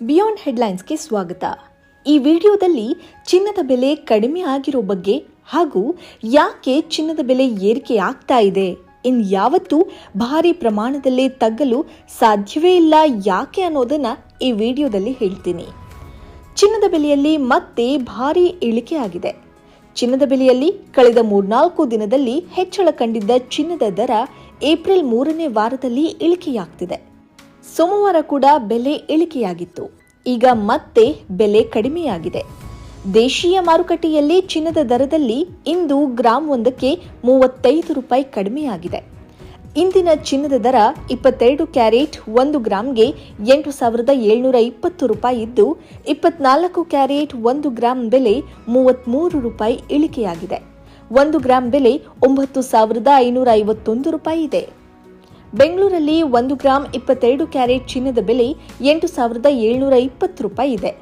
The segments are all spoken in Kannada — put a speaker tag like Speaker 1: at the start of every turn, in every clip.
Speaker 1: ಬಿಯಾಂಡ್ ಹೆಡ್ಲೈನ್ಸ್ಗೆ ಸ್ವಾಗತ. ಈ ವಿಡಿಯೋದಲ್ಲಿ ಚಿನ್ನದ ಬೆಲೆ ಕಡಿಮೆ ಆಗಿರೋ ಬಗ್ಗೆ ಹಾಗೂ ಯಾಕೆ ಚಿನ್ನದ ಬೆಲೆ ಏರಿಕೆ ಆಗ್ತಾ ಇದೆ, ಇನ್ ಯಾವತ್ತೂ ಭಾರಿ ಪ್ರಮಾಣದಲ್ಲಿ ತಗ್ಗಲು ಸಾಧ್ಯವೇ ಇಲ್ಲ ಯಾಕೆ ಅನ್ನೋದನ್ನ ಈ ವಿಡಿಯೋದಲ್ಲಿ ಹೇಳ್ತೀನಿ. ಚಿನ್ನದ ಬೆಲೆಯಲ್ಲಿ ಮತ್ತೆ ಭಾರಿ ಇಳಿಕೆ ಆಗಿದೆ. ಚಿನ್ನದ ಬೆಲೆಯಲ್ಲಿ ಕಳೆದ ಮೂರ್ನಾಲ್ಕು ದಿನದಲ್ಲಿ ಹೆಚ್ಚಳ ಕಂಡಿದ್ದ ಚಿನ್ನದ ದರ ಏಪ್ರಿಲ್ ಮೂರನೇ ವಾರದಲ್ಲಿ ಇಳಿಕೆಯಾಗ್ತಿದೆ. ಸೋಮವಾರ ಕೂಡ ಬೆಲೆ ಇಳಿಕೆಯಾಗಿತ್ತು. ಈಗ ಮತ್ತೆ ಬೆಲೆ ಕಡಿಮೆಯಾಗಿದೆ. ದೇಶೀಯ ಮಾರುಕಟ್ಟೆಯಲ್ಲಿ ಚಿನ್ನದ ದರದಲ್ಲಿ ಇಂದು ಗ್ರಾಮ್ ಒಂದಕ್ಕೆ ಮೂವತ್ತೈದು ರೂಪಾಯಿ ಕಡಿಮೆಯಾಗಿದೆ. ಇಂದಿನ ಚಿನ್ನದ ದರ ಇಪ್ಪತ್ತೆರಡು ಕ್ಯಾರೆಟ್ ಒಂದು ಗ್ರಾಂಗೆ ಎಂಟು ಸಾವಿರದ ಏಳ್ನೂರ ಇಪ್ಪತ್ತು ರೂಪಾಯಿ ಇದ್ದು, ಇಪ್ಪತ್ನಾಲ್ಕು ಕ್ಯಾರೆಟ್ ಒಂದು ಗ್ರಾಂ ಬೆಲೆ ಮೂವತ್ತ್ಮೂರು ರೂಪಾಯಿ ಇಳಿಕೆಯಾಗಿದೆ. ಒಂದು ಗ್ರಾಂ ಬೆಲೆ ಒಂಬತ್ತು ಸಾವಿರದ ಐನೂರ ಐವತ್ತೊಂದು ರೂಪಾಯಿ ಇದೆ. ಬೆಂಗಳೂರಲ್ಲಿ ಒಂದು ಗ್ರಾಂ ಇಪ್ಪತ್ತೆರಡು ಕ್ಯಾರೆಟ್ ಚಿನ್ನದ ಬೆಲೆ ಎಂಟು ಸಾವಿರದ ಏಳ್ನೂರ ಇಪ್ಪತ್ತು ರೂಪಾಯಿ ಇದೆ.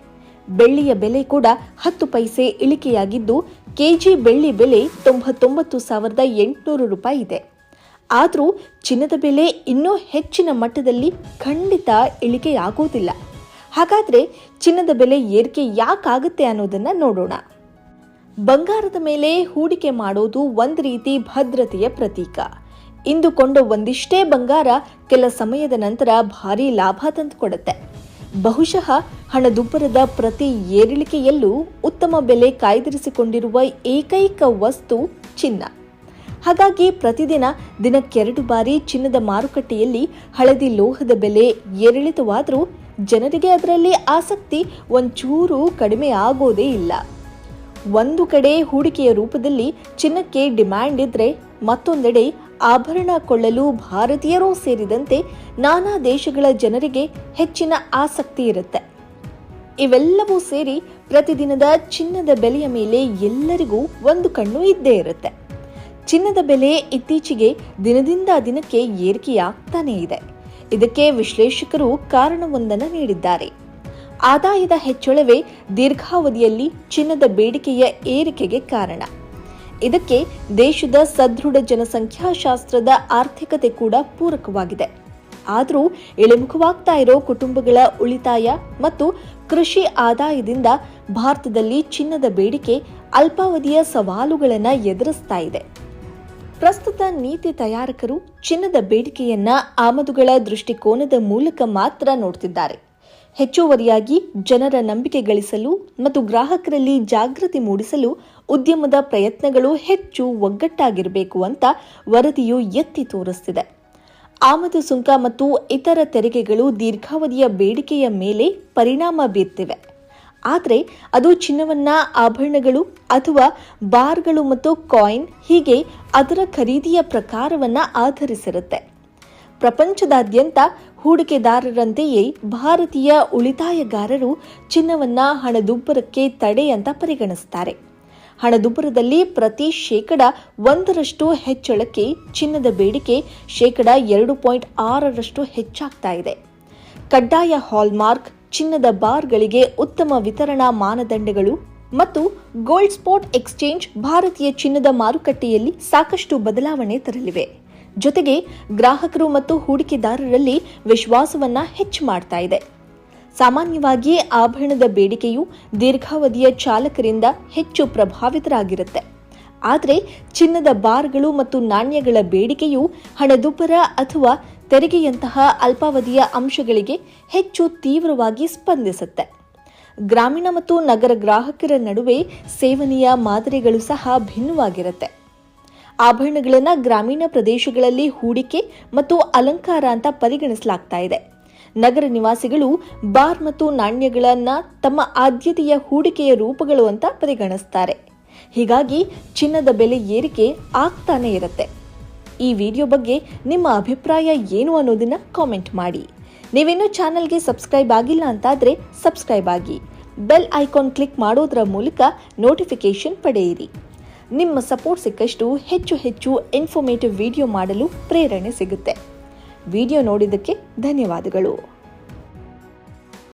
Speaker 1: ಬೆಳ್ಳಿಯ ಬೆಲೆ ಕೂಡ ಹತ್ತು ಪೈಸೆ ಇಳಿಕೆಯಾಗಿದ್ದು, ಕೆಜಿ ಬೆಳ್ಳಿ ಬೆಲೆ ತೊಂಬತ್ತೊಂಬತ್ತು ಸಾವಿರದ ಎಂಟುನೂರು ರೂಪಾಯಿ ಇದೆ. ಆದರೂ ಚಿನ್ನದ ಬೆಲೆ ಇನ್ನೂ ಹೆಚ್ಚಿನ ಮಟ್ಟದಲ್ಲಿ ಖಂಡಿತ ಇಳಿಕೆಯಾಗುವುದಿಲ್ಲ. ಹಾಗಾದರೆ ಚಿನ್ನದ ಬೆಲೆ ಏರಿಕೆ ಯಾಕಾಗುತ್ತೆ ಅನ್ನೋದನ್ನು ನೋಡೋಣ. ಬಂಗಾರದ ಮೇಲೆ ಹೂಡಿಕೆ ಮಾಡೋದು ಒಂದು ರೀತಿ ಭದ್ರತೆಯ ಪ್ರತೀಕ. ಇಂದು ಕೊಂಡ ಒಂದಿಷ್ಟೇ ಬಂಗಾರ ಕೆಲ ಸಮಯದ ನಂತರ ಭಾರಿ ಲಾಭ ತಂದುಕೊಡುತ್ತೆ. ಬಹುಶಃ ಹಣದುಬ್ಬರದ ಪ್ರತಿ ಏರಿಳಿಕೆಯಲ್ಲೂ ಉತ್ತಮ ಬೆಲೆ ಕಾಯ್ದಿರಿಸಿಕೊಂಡಿರುವ ಏಕೈಕ ವಸ್ತು ಚಿನ್ನ. ಹಾಗಾಗಿ ಪ್ರತಿದಿನ ದಿನಕ್ಕೆರಡು ಬಾರಿ ಚಿನ್ನದ ಮಾರುಕಟ್ಟೆಯಲ್ಲಿ ಹಳದಿ ಲೋಹದ ಬೆಲೆ ಏರಿಳಿತವಾದರೂ ಜನರಿಗೆ ಅದರಲ್ಲಿ ಆಸಕ್ತಿ ಒಂಚೂರು ಕಡಿಮೆ ಆಗೋದೇ ಇಲ್ಲ. ಒಂದು ಕಡೆ ಹೂಡಿಕೆಯ ರೂಪದಲ್ಲಿ ಚಿನ್ನಕ್ಕೆ ಡಿಮ್ಯಾಂಡ್ ಇದ್ದರೆ ಮತ್ತೊಂದೆಡೆ ಆಭರಣ ಕೊಳ್ಳಲು ಭಾರತೀಯರೂ ಸೇರಿದಂತೆ ನಾನಾ ದೇಶಗಳ ಜನರಿಗೆ ಹೆಚ್ಚಿನ ಆಸಕ್ತಿ ಇರುತ್ತೆ. ಇವೆಲ್ಲವೂ ಸೇರಿ ಪ್ರತಿದಿನದ ಚಿನ್ನದ ಬೆಲೆಯ ಮೇಲೆ ಎಲ್ಲರಿಗೂ ಒಂದು ಕಣ್ಣು ಇದ್ದೇ ಇರುತ್ತೆ. ಚಿನ್ನದ ಬೆಲೆ ಇತ್ತೀಚೆಗೆ ದಿನದಿಂದ ದಿನಕ್ಕೆ ಏರಿಕೆಯಾಗ್ತಾನೇ ಇದೆ. ಇದಕ್ಕೆ ವಿಶ್ಲೇಷಕರು ಕಾರಣವೊಂದನ್ನು ನೀಡಿದ್ದಾರೆ. ಆದಾಯದ ಹೆಚ್ಚಳವೇ ದೀರ್ಘಾವಧಿಯಲ್ಲಿ ಚಿನ್ನದ ಬೇಡಿಕೆಯ ಏರಿಕೆಗೆ ಕಾರಣ. ಇದಕ್ಕೆ ದೇಶದ ಸದೃಢ ಜನಸಂಖ್ಯಾಶಾಸ್ತ್ರದ ಆರ್ಥಿಕತೆ ಕೂಡ ಪೂರಕವಾಗಿದೆ. ಆದರೂ ಇಳಿಮುಖವಾಗ್ತಾ ಇರೋ ಕುಟುಂಬಗಳ ಉಳಿತಾಯ ಮತ್ತು ಕೃಷಿ ಆದಾಯದಿಂದ ಭಾರತದಲ್ಲಿ ಚಿನ್ನದ ಬೇಡಿಕೆ ಅಲ್ಪಾವಧಿಯ ಸವಾಲುಗಳನ್ನು ಎದುರಿಸ್ತಾ ಇದೆ. ಪ್ರಸ್ತುತ ನೀತಿ ತಯಾರಕರು ಚಿನ್ನದ ಬೇಡಿಕೆಯನ್ನ ಆಮದುಗಳ ದೃಷ್ಟಿಕೋನದ ಮೂಲಕ ಮಾತ್ರ ನೋಡ್ತಿದ್ದಾರೆ. ಹೆಚ್ಚುವರಿಯಾಗಿ ಜನರ ನಂಬಿಕೆ ಗಳಿಸಲು ಮತ್ತು ಗ್ರಾಹಕರಲ್ಲಿ ಜಾಗೃತಿ ಮೂಡಿಸಲು ಉದ್ಯಮದ ಪ್ರಯತ್ನಗಳು ಹೆಚ್ಚು ಒಗ್ಗಟ್ಟಾಗಿರಬೇಕು ಅಂತ ವರದಿಯು ಎತ್ತಿ ತೋರಿಸ್ತಿದೆ. ಆಮದು ಸುಂಕ ಮತ್ತು ಇತರ ತೆರಿಗೆಗಳು ದೀರ್ಘಾವಧಿಯ ಬೇಡಿಕೆಯ ಮೇಲೆ ಪರಿಣಾಮ ಬೀರ್ತಿವೆ. ಆದರೆ ಅದು ಚಿನ್ನವನ್ನ, ಆಭರಣಗಳು ಅಥವಾ ಬಾರ್ಗಳು ಮತ್ತು ಕಾಯಿನ್ ಹೀಗೆ ಅದರ ಖರೀದಿಯ ಪ್ರಕಾರವನ್ನು ಆಧರಿಸಿರುತ್ತೆ. ಪ್ರಪಂಚದಾದ್ಯಂತ ಹೂಡಿಕೆದಾರರಂತೆಯೇ ಭಾರತೀಯ ಉಳಿತಾಯಗಾರರು ಚಿನ್ನವನ್ನ ಹಣದುಬ್ಬರಕ್ಕೆ ತಡೆ ಅಂತ ಪರಿಗಣಿಸುತ್ತಾರೆ ಹಣದುಬ್ಬರದಲ್ಲಿ ಪ್ರತಿ ಶೇಕಡ ಒಂದರಷ್ಟು ಹೆಚ್ಚಳಕ್ಕೆ ಚಿನ್ನದ ಬೇಡಿಕೆ ಶೇಕಡ ಎರಡು ಪಾಯಿಂಟ್ ಆರರಷ್ಟು ಹೆಚ್ಚಾಗ್ತಾ ಇದೆ. ಕಡ್ಡಾಯ ಹಾಲ್ಮಾರ್ಕ್ ಚಿನ್ನದ ಬಾರ್ಗಳಿಗೆ ಉತ್ತಮ ವಿತರಣಾ ಮಾನದಂಡಗಳು ಮತ್ತು ಗೋಲ್ಡ್ ಸ್ಪಾಟ್ ಎಕ್ಸ್ಚೇಂಜ್ ಭಾರತೀಯ ಚಿನ್ನದ ಮಾರುಕಟ್ಟೆಯಲ್ಲಿ ಸಾಕಷ್ಟು ಬದಲಾವಣೆ ತರಲಿವೆ. ಜೊತೆಗೆ ಗ್ರಾಹಕರು ಮತ್ತು ಹೂಡಿಕೆದಾರರಲ್ಲಿ ವಿಶ್ವಾಸವನ್ನ ಹೆಚ್ಚು ಮಾಡ್ತಾ ಇದೆ. ಸಾಮಾನ್ಯವಾಗಿ ಆಭರಣದ ಬೇಡಿಕೆಯು ದೀರ್ಘಾವಧಿಯ ಚಾಲಕರಿಂದ ಹೆಚ್ಚು ಪ್ರಭಾವಿತರಾಗಿರುತ್ತೆ. ಆದರೆ ಚಿನ್ನದ ಬಾರ್ಗಳು ಮತ್ತು ನಾಣ್ಯಗಳ ಬೇಡಿಕೆಯು ಹಣದುಬ್ಬರ ಅಥವಾ ತೆರಿಗೆಯಂತಹ ಅಲ್ಪಾವಧಿಯ ಅಂಶಗಳಿಗೆ ಹೆಚ್ಚು ತೀವ್ರವಾಗಿ ಸ್ಪಂದಿಸುತ್ತೆ. ಗ್ರಾಮೀಣ ಮತ್ತು ನಗರ ಗ್ರಾಹಕರ ನಡುವೆ ಸೇವನೆಯ ಮಾದರಿಗಳು ಸಹ ಭಿನ್ನವಾಗಿರುತ್ತೆ. ಆಭರಣಗಳನ್ನು ಗ್ರಾಮೀಣ ಪ್ರದೇಶಗಳಲ್ಲಿ ಹೂಡಿಕೆ ಮತ್ತು ಅಲಂಕಾರ ಅಂತ ಪರಿಗಣಿಸಲಾಗ್ತಾ ಇದೆ. ನಗರ ನಿವಾಸಿಗಳು ಬಾರ್ ಮತ್ತು ನಾಣ್ಯಗಳನ್ನು ತಮ್ಮ ಆದ್ಯತೆಯ ಹೂಡಿಕೆಯ ರೂಪಗಳು ಅಂತ ಪರಿಗಣಿಸ್ತಾರೆ. ಹೀಗಾಗಿ ಚಿನ್ನದ ಬೆಲೆ ಏರಿಕೆ ಆಗ್ತಾನೆ ಇರುತ್ತೆ. ಈ ವಿಡಿಯೋ ಬಗ್ಗೆ ನಿಮ್ಮ ಅಭಿಪ್ರಾಯ ಏನು ಅನ್ನೋದನ್ನ ಕಾಮೆಂಟ್ ಮಾಡಿ. ನೀವಿನ್ನೂ ಚಾನಲ್ಗೆ ಸಬ್ಸ್ಕ್ರೈಬ್ ಆಗಿಲ್ಲ ಅಂತಾದರೆ ಸಬ್ಸ್ಕ್ರೈಬ್ ಆಗಿ. ಬೆಲ್ ಐಕಾನ್ ಕ್ಲಿಕ್ ಮಾಡೋದರ ಮೂಲಕ ನೋಟಿಫಿಕೇಷನ್ ಪಡೆಯಿರಿ. ನಿಮ್ಮ ಸಪೋರ್ಟ್ ಸಿಕ್ಕಷ್ಟು ಹೆಚ್ಚು ಹೆಚ್ಚು ಇನ್ಫಾರ್ಮೇಟಿವ್ ವಿಡಿಯೋ ಮಾಡಲು ಪ್ರೇರಣೆ ಸಿಗುತ್ತೆ. ವಿಡಿಯೋ ನೋಡಿದ್ದಕ್ಕೆ ಧನ್ಯವಾದಗಳು.